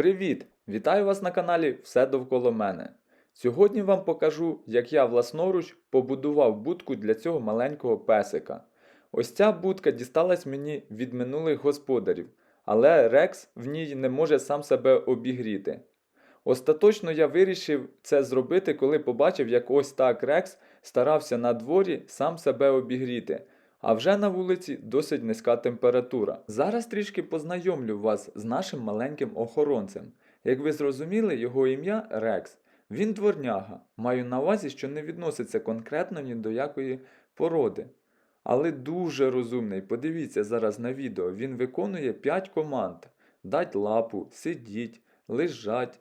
Привіт! Вітаю вас на каналі Все довкола мене. Сьогодні вам покажу, як я власноруч побудував будку для цього маленького песика. Ось ця будка дісталась мені від минулих господарів, але Рекс в ній не може сам себе обігріти. Остаточно я вирішив це зробити, коли побачив, як ось так Рекс старався на дворі сам себе обігріти. А вже на вулиці досить низька температура. Зараз трішки познайомлю вас з нашим маленьким охоронцем. Як ви зрозуміли, його ім'я Рекс. Він дворняга. Маю на увазі, що не відноситься конкретно ні до якої породи. Але дуже розумний. Подивіться зараз на відео. Він виконує 5 команд: дать лапу, сидіть, лежать,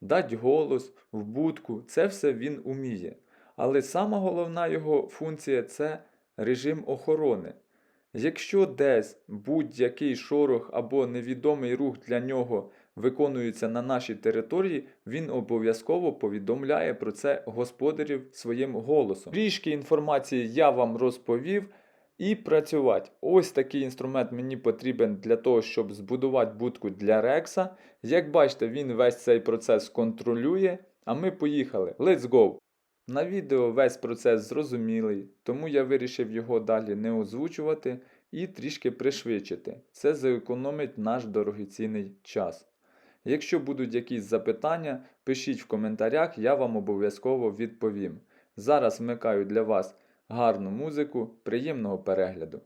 дать голос, в будку. Це все він уміє. Але сама головна його функція це режим охорони. Якщо десь будь-який шорох або невідомий рух для нього виконується на нашій території, він обов'язково повідомляє про це господарів своїм голосом. Трішки інформації я вам розповів. І працювати. Ось такий інструмент мені потрібен для того, щоб збудувати будку для Рекса. Як бачите, він весь цей процес контролює. А ми поїхали. Let's go! На відео весь процес зрозумілий, тому я вирішив його далі не озвучувати і трішки пришвидшити. Це зекономить наш дорогоцінний час. Якщо будуть якісь запитання, пишіть в коментарях, я вам обов'язково відповім. Зараз вмикаю для вас гарну музику, приємного перегляду.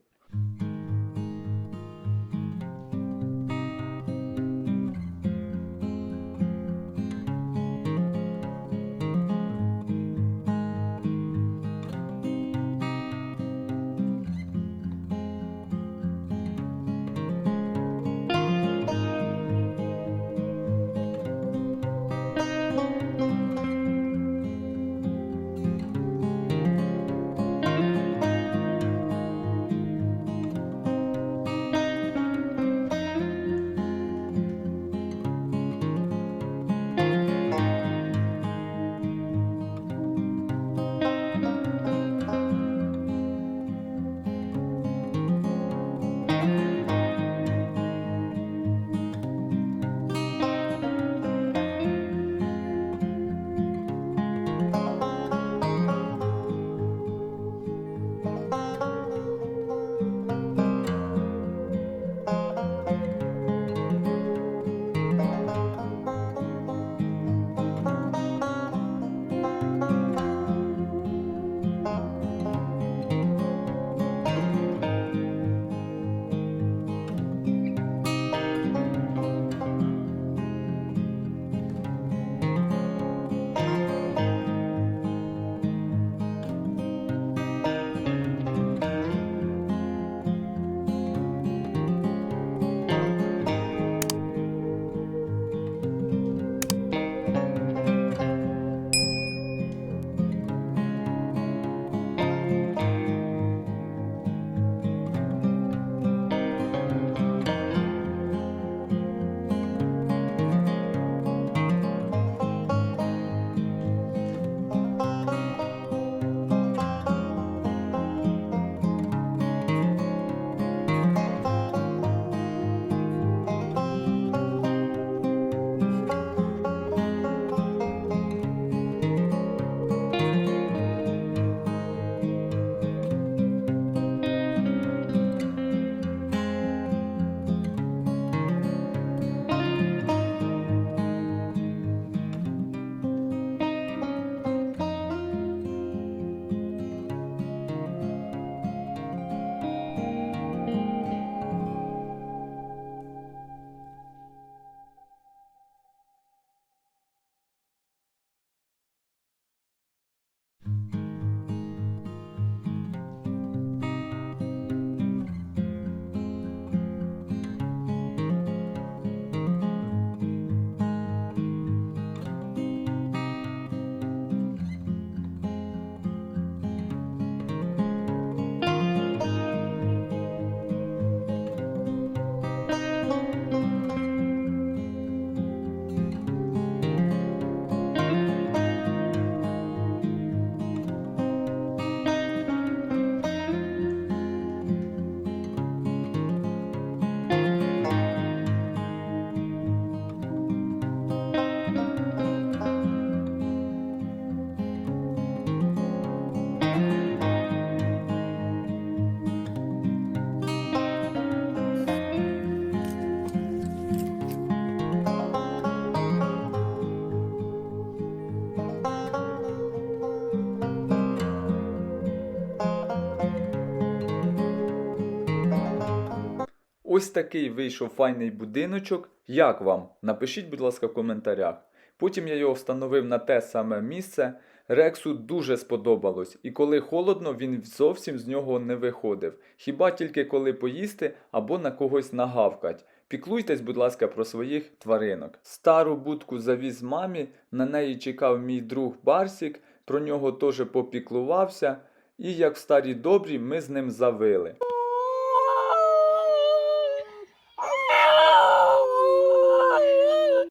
Ось такий вийшов файний будиночок. Як вам? Напишіть, будь ласка, в коментарях. Потім я його встановив на те саме місце. Рексу дуже сподобалось, і коли холодно, він зовсім з нього не виходив. Хіба тільки коли поїсти або на когось нагавкать. Піклуйтесь, будь ласка, про своїх тваринок. Стару будку завіз мамі, на неї чекав мій друг Барсік, про нього теж попіклувався, і як в старі добрі ми з ним завили.